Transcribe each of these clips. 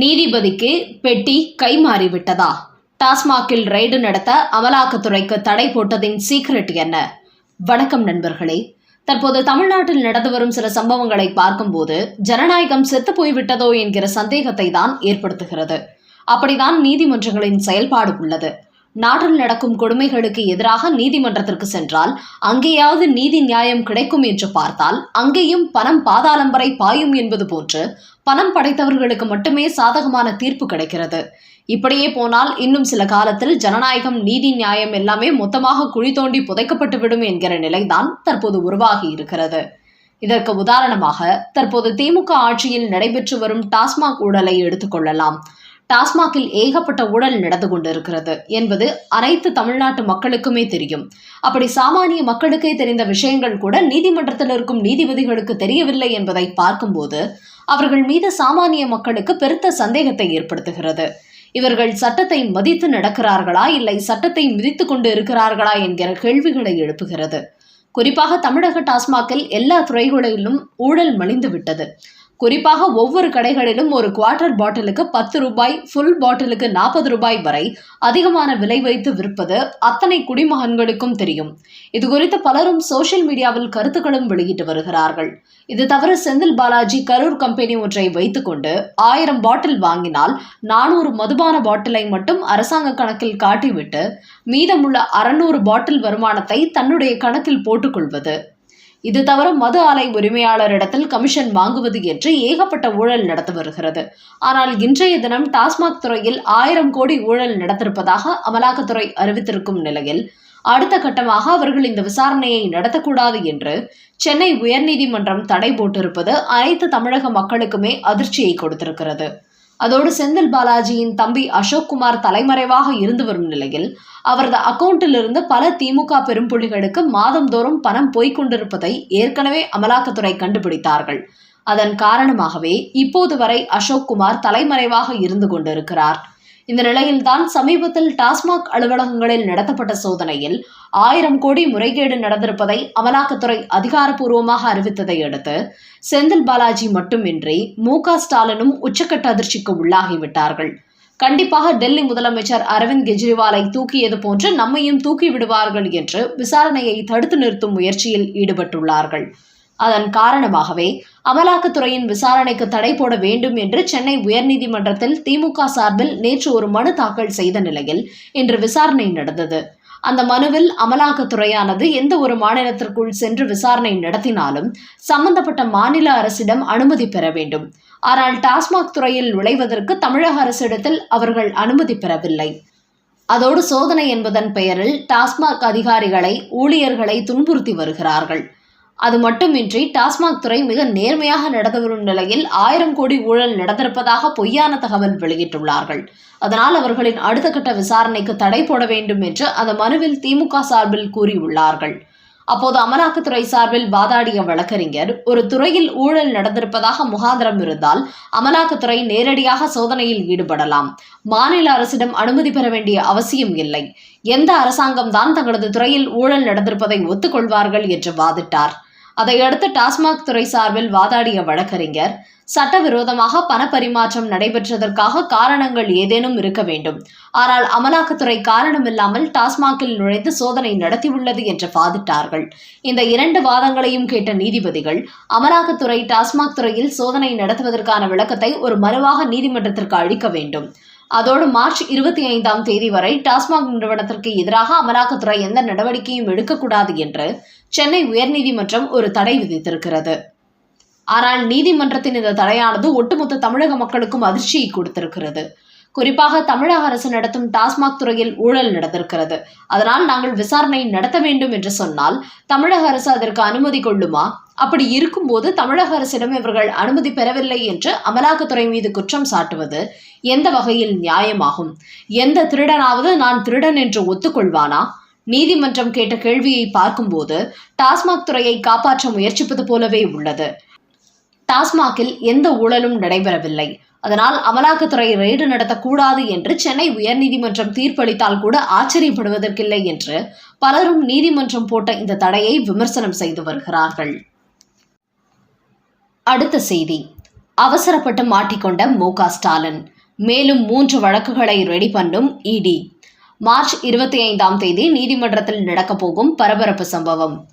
நீதிபதிக்கு பெட்டி கைமாறிவிட்டதா? டாஸ்மாகில் ரெய்டு நடத்த அமலாக்கத்துறைக்கு தடை போட்டதின் சீக்ரெட் என்ன? வணக்கம் நண்பர்களே. தற்போது தமிழ்நாட்டில் நடந்து வரும் சில சம்பவங்களை பார்க்கும்போது ஜனநாயகம் செத்து போய்விட்டதோ என்கிற சந்தேகத்தை தான் ஏற்படுத்துகிறது. அப்படிதான் நீதிமன்றங்களின் செயல்பாடு உள்ளது. நாட்டில் நடக்கும் கொடுமைகளுக்கு எதிராக நீதிமன்றத்திற்கு சென்றால் அங்கேயாவது நீதி நியாயம் கிடைக்கும் என்று பார்த்தால் அங்கேயும் பணம் பாதாளம் வரை பாயும் என்பது போன்று பணம் படைத்தவர்களுக்கு மட்டுமே சாதகமான தீர்ப்பு கிடைக்கிறது. இப்படியே போனால் இன்னும் சில காலத்தில் ஜனநாயகம் நீதி நியாயம் எல்லாமே மொத்தமாக குழி தோண்டி புதைக்கப்பட்டு விடும் என்கிற நிலைதான் தற்போது உருவாகி இருக்கிறது. இதற்கு உதாரணமாக தற்போது திமுக ஆட்சியில் நடைபெற்று வரும் டாஸ்மாக் ஊழலை எடுத்துக்கொள்ளலாம் டாஸ்மாகில் ஏகப்பட்ட ஊழல் நடந்து கொண்டிருக்கிறது என்பது அனைத்து தமிழ்நாட்டு மக்களுக்குமே தெரியும். அப்படி சாமானிய மக்களுக்கே தெரிந்த விஷயங்கள் கூட நீதிமன்றத்தில் இருக்கும் நீதிபதிகளுக்கு தெரியவில்லை என்பதை பார்க்கும்போது அவர்கள் மீது சாமானிய மக்களுக்கு பெருத்த சந்தேகத்தை ஏற்படுத்துகிறது. இவர்கள் சட்டத்தை மதித்து நடக்கிறார்களா இல்லை சட்டத்தை மிதித்து கொண்டு இருக்கிறார்களா என்கிற கேள்விகளை எழுப்புகிறது. குறிப்பாக தமிழக டாஸ்மாகில் எல்லா துறைகளிலும் ஊழல் மலிந்து விட்டது குறிப்பாக ஒவ்வொரு கடைகளிலும் ஒரு குவார்ட்டர் பாட்டிலுக்கு பத்து ரூபாய் ஃபுல் பாட்டிலுக்கு நாற்பது ரூபாய் வரை அதிகமான விலை வைத்து விற்பது அத்தனை குடிமகன்களுக்கும் தெரியும். இது குறித்து பலரும் சோஷியல் மீடியாவில் கருத்துக்களும் வெளியிட்டு வருகிறார்கள். இது தவிர செந்தில் பாலாஜி கரூர் கம்பெனி ஒன்றை வைத்துக்கொண்டு ஆயிரம் பாட்டில் வாங்கினால் நானூறு மதுபான பாட்டிலை மட்டும் அரசாங்க கணக்கில் காட்டிவிட்டு மீதமுள்ள அறுநூறு பாட்டில் வருமானத்தை தன்னுடைய கணக்கில் போட்டுக்கொள்வது இது தவிர மது ஆலை உரிமையாளரிடத்தில் கமிஷன் வாங்குவது என்று ஏகப்பட்ட ஊழல் நடத்தி வருகிறது. ஆனால் இன்றைய தினம் டாஸ்மாக் துறையில் ஆயிரம் கோடி ஊழல் நடத்திருப்பதாக அமலாக்கத்துறை அறிவித்திருக்கும் நிலையில் அடுத்த கட்டமாக அவர்கள் இந்த விசாரணையை நடத்தக்கூடாது என்று சென்னை உயர்நீதிமன்றம் தடை போட்டிருப்பது அனைத்து தமிழக மக்களுக்குமே அதிர்ச்சியை கொடுத்திருக்கிறது. அதோடு செந்தில் பாலாஜியின் தம்பி அசோக்குமார் தலைமறைவாக இருந்து வரும் நிலையில் அவரது அக்கவுண்டிலிருந்து பல திமுக பெரும்புள்ளிகளுக்கு மாதந்தோறும் பணம் போய்க் கொண்டிருப்பதை ஏற்கனவே அமலாக்கத்துறை கண்டுபிடித்தார்கள். அதன் காரணமாகவே இப்போது வரை அசோக்குமார் தலைமறைவாக இருந்து கொண்டிருக்கிறார். இந்த நிலையில்தான் சமீபத்தில் டாஸ்மாக் அலுவலகங்களில் நடத்தப்பட்ட சோதனையில் ஆயிரம் கோடி முறைகேடு நடந்திருப்பதை அமலாக்கத்துறை அதிகாரப்பூர்வமாக அறிவித்ததை அடுத்து செந்தில் பாலாஜி மட்டுமின்றி மு க ஸ்டாலினும் உச்சக்கட்ட அதிர்ச்சிக்கு உள்ளாகிவிட்டார்கள். கண்டிப்பாக டெல்லி முதலமைச்சர் அரவிந்த் கெஜ்ரிவாலை தூக்கியது போன்று நம்மையும் தூக்கி விடுவார்கள் என்று விசாரணையை தடுத்து நிறுத்தும் முயற்சியில் ஈடுபட்டுள்ளார்கள். அதன் காரணமாகவே அமலாக்கத்துறையின் விசாரணைக்கு தடை போட வேண்டும் என்று சென்னை உயர்நீதிமன்றத்தில் திமுக சார்பில் நேற்று ஒரு மனு தாக்கல் செய்த நிலையில் இன்று விசாரணை நடந்தது. அந்த மனுவில் அமலாக்கத்துறையானது எந்த ஒரு மாநிலத்திற்குள் சென்று விசாரணை நடத்தினாலும் சம்பந்தப்பட்ட மாநில அரசிடம் அனுமதி பெற வேண்டும். ஆனால் டாஸ்மாக் துறையில் நுழைவதற்கு தமிழக அரசிடத்தில் அவர்கள் அனுமதி பெறவில்லை. அதோடு சோதனை என்பதன் பெயரில் டாஸ்மாக் அதிகாரிகளை ஊழியர்களை துன்புறுத்தி வருகிறார்கள். அது மட்டுமின்றி டாஸ்மாக் துறை மிக நேர்மையாக நடந்து வரும் நிலையில் ஆயிரம் கோடி ஊழல் நடந்திருப்பதாக பொய்யான தகவல் வெளியிட்டுள்ளார்கள். அதனால் அவர்களின் அடுத்த கட்ட விசாரணைக்கு தடை போட வேண்டும் என்று அந்த மனுவில் திமுக சார்பில் கூறியுள்ளார்கள். அப்போது அமலாக்கத்துறை சார்பில் வாதாடிய வழக்கறிஞர் ஒரு துறையில் ஊழல் நடந்திருப்பதாக முகாந்திரம் இருந்தால் அமலாக்கத்துறை நேரடியாக சோதனையில் ஈடுபடலாம். மாநில அரசிடம் அனுமதி பெற வேண்டிய அவசியம் இல்லை. எந்த அரசாங்கம்தான் தங்களது துறையில் ஊழல் நடந்திருப்பதை ஒத்துக்கொள்வார்கள் என்று வாதிட்டார். அதையடுத்து டாஸ்மாக் துறை சார்பில் வாதாடிய வழக்கறிஞர் சட்டவிரோதமாக பணப்பரிமாற்றம் நடைபெற்றதற்காக காரணங்கள் ஏதேனும் இருக்க வேண்டும். ஆனால் அமலாக்கத்துறை காரணமில்லாமல் டாஸ்மாகில் நுழைந்து சோதனை நடத்தியுள்ளது என்று வாதிட்டார்கள். இந்த இரண்டு வாதங்களையும் கேட்ட நீதிபதிகள் அமலாக்கத்துறை டாஸ்மாக் துறையில் சோதனை நடத்துவதற்கான விளக்கத்தை ஒரு மனுவாக நீதிமன்றத்திற்கு அளிக்க வேண்டும். அதோடு மார்ச் இருபத்தி ஐந்தாம் தேதி வரை டாஸ்மாக் நிறுவனத்திற்கு எதிராக அமலாக்கத்துறை எந்த நடவடிக்கையும் எடுக்கக்கூடாது என்று சென்னை உயர்நீதிமன்றம் ஒரு தடை விதித்திருக்கிறது. ஆனால் நீதிமன்றத்தின் இந்த தடையானது ஒட்டுமொத்த தமிழக மக்களுக்கும் அதிர்ச்சியை கொடுத்திருக்கிறது. குறிப்பாக தமிழக அரசு நடத்தும் டாஸ்மாக் துறையில் ஊழல் நடந்திருக்கிறது. அதனால் நாங்கள் விசாரணை நடத்த வேண்டும் என்று சொன்னால் தமிழக அரசு அதற்கு அனுமதி கொள்ளுமா? அப்படி இருக்கும்போது தமிழக அரசிடம் இவர்கள் அனுமதி பெறவில்லை என்று அமலாக்கத்துறை மீது குற்றம் சாட்டுவது எந்த வகையில் நியாயமாகும்? எந்த திருடனாவது நான் திருடன் என்று ஒத்துக்கொள்வானா? நீதிமன்றம் கேட்ட கேள்வியை பார்க்கும்போது டாஸ்மாக் துறையை காப்பாற்ற முயற்சிப்பது போலவே உள்ளது. டாஸ்மாகில் எந்த ஊழலும் நடைபெறவில்லை. அதனால் அமலாக்கத்துறை ரெய்டு நடத்தக்கூடாது என்று சென்னை உயர்நீதிமன்றம் தீர்ப்பளித்தால் கூட ஆச்சரியப்படுவதற்கில்லை என்று பலரும் நீதிமன்றம் போட்ட இந்த தடையை விமர்சனம் செய்து வருகிறார்கள். அடுத்த செய்தி. அவசரப்பட்டு மாட்டிக்கொண்ட மு ஸ்டாலின். மேலும் மூன்று வழக்குகளை ரெடி பண்ணும் இடி மார்ச் இருபத்தி ஐந்தாம் தேதி நீதிமன்றத்தில் நடக்கப் போகும் பரபரப்பு சம்பவம்.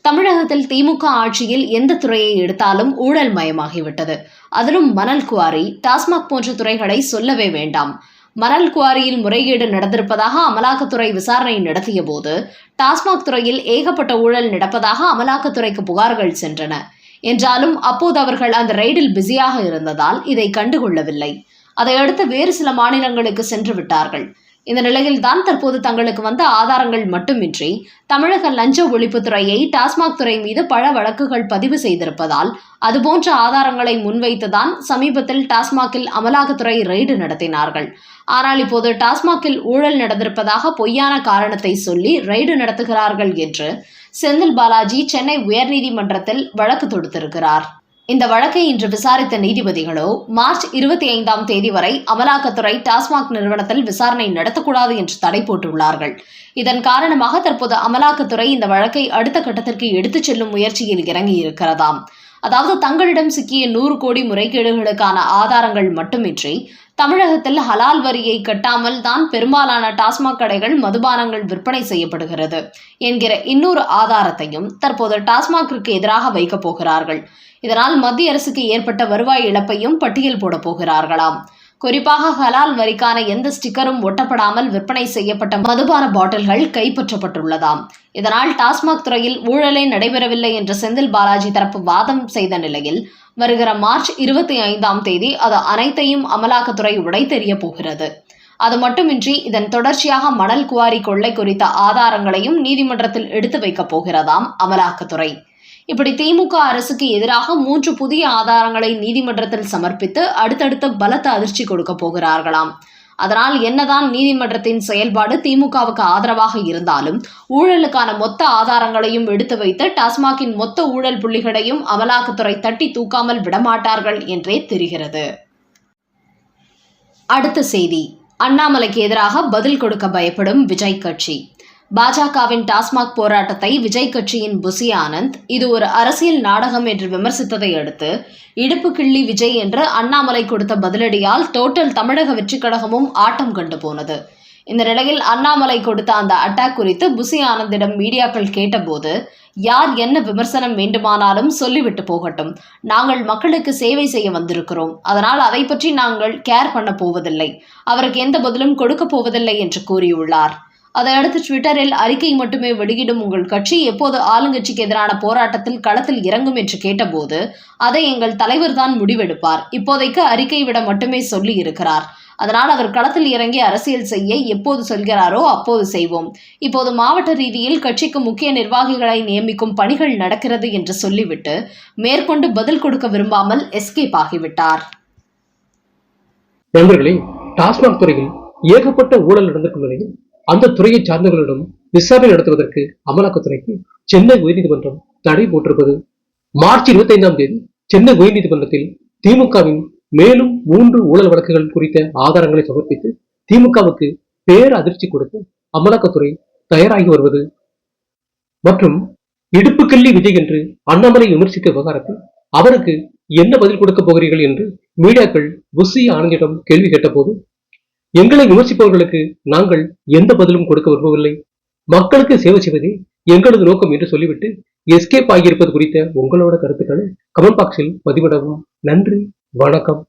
தமிழகத்தில் திமுக ஆட்சியில் எந்த துறையை எடுத்தாலும் ஊழல் மயமாகிவிட்டது. அதிலும் மணல் குவாரி டாஸ்மாக் போன்ற துறைகளை சொல்லவே வேண்டாம். மணல் குவாரியில் முறைகேடு நடந்திருப்பதாக அமலாக்கத்துறை விசாரணை நடத்திய போது டாஸ்மாக் துறையில் ஏகப்பட்ட ஊழல் நடப்பதாக அமலாக்கத்துறைக்கு புகார்கள் சென்றன. என்றாலும் அப்போது அவர்கள் அந்த ரெய்டில் பிஸியாக இருந்ததால் இதை கண்டுகொள்ளவில்லை. அதையடுத்து வேறு சில மாநிலங்களுக்கு சென்று விட்டார்கள். இந்த நிலையில்தான் தற்போது தங்களுக்கு வந்த ஆதாரங்கள் மட்டுமின்றி தமிழக லஞ்ச ஒழிப்புத்துறையை டாஸ்மாக் துறை மீது பல வழக்குகள் பதிவு செய்திருப்பதால் அதுபோன்ற ஆதாரங்களை முன்வைத்துதான் சமீபத்தில் டாஸ்மாகில் அமலாக்கத்துறை ரெய்டு நடத்தினார்கள். ஆனால் இப்போது டாஸ்மாகில் ஊழல் நடந்திருப்பதாக பொய்யான காரணத்தை சொல்லி ரெய்டு நடத்துகிறார்கள் என்று செந்தில் பாலாஜி சென்னை உயர்நீதிமன்றத்தில் வழக்கு தொடுத்திருக்கிறார். இந்த வழக்கை இன்று விசாரித்த நீதிபதிகளோ மார்ச் இருபத்தி ஐந்தாம் தேதி வரை அமலாக்கத்துறை டாஸ்மாக் நிறுவனத்தில் விசாரணை நடத்தக்கூடாது என்று தடை போட்டுள்ளார்கள். இதன் காரணமாக தற்போது அமலாக்கத்துறை இந்த வழக்கை அடுத்த கட்டத்திற்கு எடுத்துச் செல்லும் முயற்சியில் இறங்கியிருக்கிறதாம். அதாவது தங்களிடம் சிக்கிய நூறு கோடி முறைகேடுகளுக்கான ஆதாரங்கள் மட்டுமின்றி தமிழகத்தில் ஹலால் வரியை கட்டாமல் தான் பெரும்பாலான டாஸ்மாக் கடைகள் மதுபானங்கள் விற்பனை செய்யப்படுகிறது என்கிற இன்னொரு ஆதாரத்தையும் தற்போது டாஸ்மாகிற்கு எதிராக வைக்கப் போகிறார்கள். இதனால் மத்திய அரசுக்கு ஏற்பட்ட வருவாய் இழப்பையும் பட்டியல் போடப் போகிறார்களாம். குறிப்பாக ஹலால் வரிக்கான எந்த ஸ்டிக்கரும் ஒட்டப்படாமல் விற்பனை செய்யப்பட்ட மதுபான பாட்டில்கள் கைப்பற்றப்பட்டுள்ளதாம். இதனால் டாஸ்மாக் துறையில் ஊழலே நடைபெறவில்லை என்று செந்தில் பாலாஜி தரப்பு வாதம் செய்த நிலையில் வருகிற மார்ச் இருபத்தி ஐந்தாம் தேதி அது அனைத்தையும் அமலாக்கத்துறை உடைத்தெறிய போகிறது. அது மட்டுமின்றி இதன் தொடர்ச்சியாக மணல் குவாரி கொள்ளை குறித்த ஆதாரங்களையும் நீதிமன்றத்தில் எடுத்து வைக்கப் போகிறதாம் அமலாக்கத்துறை. இப்படி திமுக அரசுக்கு எதிராக மூன்று புதிய ஆதாரங்களை நீதிமன்றத்தில் சமர்ப்பித்து அடுத்தடுத்து பலத்த அதிர்ச்சி கொடுக்க போகிறார்களாம். அதனால் என்னதான் நீதிமன்றத்தின் செயல்பாடு திமுகவுக்கு ஆதரவாக இருந்தாலும் ஊழலுக்கான மொத்த ஆதாரங்களையும் எடுத்து வைத்து டாஸ்மாகின் மொத்த ஊழல் புள்ளிகளையும் அமலாக்கத்துறை தட்டி தூக்காமல் விடமாட்டார்கள் என்றே தெரிகிறது. அடுத்த செய்தி. அண்ணாமலைக்கு எதிராக பதில் கொடுக்க பயப்படும் விஜய் கட்சி. பாஜகவின் டாஸ்மாக் போராட்டத்தை விஜய் கட்சியின் புசி ஆனந்த் இது ஒரு அரசியல் நாடகம் என்று விமர்சித்ததை அடுத்து இடுப்பு கிள்ளி விஜய் என்று அண்ணாமலை கொடுத்த பதிலடியால் டோட்டல் தமிழக வெற்றிக் கழகமும் ஆட்டம் கண்டு போனது. இந்த நிலையில் அண்ணாமலை கொடுத்த அந்த அட்டாக் குறித்து புசி ஆனந்திடம் மீடியாக்கள் கேட்டபோது யார் என்ன விமர்சனம் வேண்டுமானாலும் சொல்லிவிட்டு போகட்டும். நாங்கள் மக்களுக்கு சேவை செய்ய வந்திருக்கிறோம். அதனால் அதை பற்றி நாங்கள் கேர் பண்ண போவதில்லை. அவருக்கு எந்த பதிலும் கொடுக்க போவதில்லை என்று கூறியுள்ளார். அதையடுத்து ட்விட்டரில் அறிக்கை மட்டுமே வெளியிடும் உங்கள் கட்சி எப்போது ஆளுங்கட்சிக்கு எதிரான போராட்டத்தில் களத்தில் இறங்கும் என்று கேட்டபோது அதை எங்கள் தலைவர் தான் முடிவெடுப்பார். இப்போதைக்கு அறிக்கை விட மட்டுமே சொல்லி இருக்கிறார். அதனால் அவர் களத்தில் இறங்கி அரசியல் செய்ய எப்போது சொல்கிறாரோ அப்போது செய்வோம். இப்போது மாவட்ட ரீதியில் கட்சிக்கு முக்கிய நிர்வாகிகளை நியமிக்கும் பணிகள் நடக்கிறது என்று சொல்லிவிட்டு மேற்கொண்டு பதில் கொடுக்க விரும்பாமல் எஸ்கேப் ஆகிவிட்டார். நண்பர்களே டாஸ்மாக் துறையில் ஏகப்பட்ட ஊழல் நடந்திருக்கும் நிலையில் அந்த துறையை சார்ந்தவர்களிடம் விசாரணை நடத்துவதற்கு அமலாக்கத்துறைக்கு சென்னை உயர்நீதிமன்றம் தடை போட்டிருப்பது மார்ச் இருபத்தி ஐந்தாம் தேதி சென்னை உயர்நீதிமன்றத்தில் திமுகவின் மேலும் மூன்று ஊழல் வழக்குகள் குறித்த ஆதாரங்களை சமர்ப்பித்து திமுகவுக்கு பேர் அதிர்ச்சி கொடுத்து அமலாக்கத்துறை தயாராகி வருவது மற்றும் இடுப்புக்கல்லி விஜய் என்று அண்ணாமலை விமர்சித்த விவகாரத்தில் அவருக்கு என்ன பதில் கொடுக்க போகிறீர்கள் என்று மீடியாக்கள் புசி ஆனந்திடம் கேள்வி கேட்டபோது எங்களை விமர்சிப்பவர்களுக்கு நாங்கள் எந்த பதிலும் கொடுக்க விரும்பவில்லை. மக்களுக்கு சேவை செய்வதே எங்களது நோக்கம் என்று சொல்லிவிட்டு எஸ்கேப் ஆகியிருப்பது குறித்த உங்களோட கருத்துக்களை கமெண்ட் பாக்ஸில் பதிவிடவும். நன்றி வணக்கம்.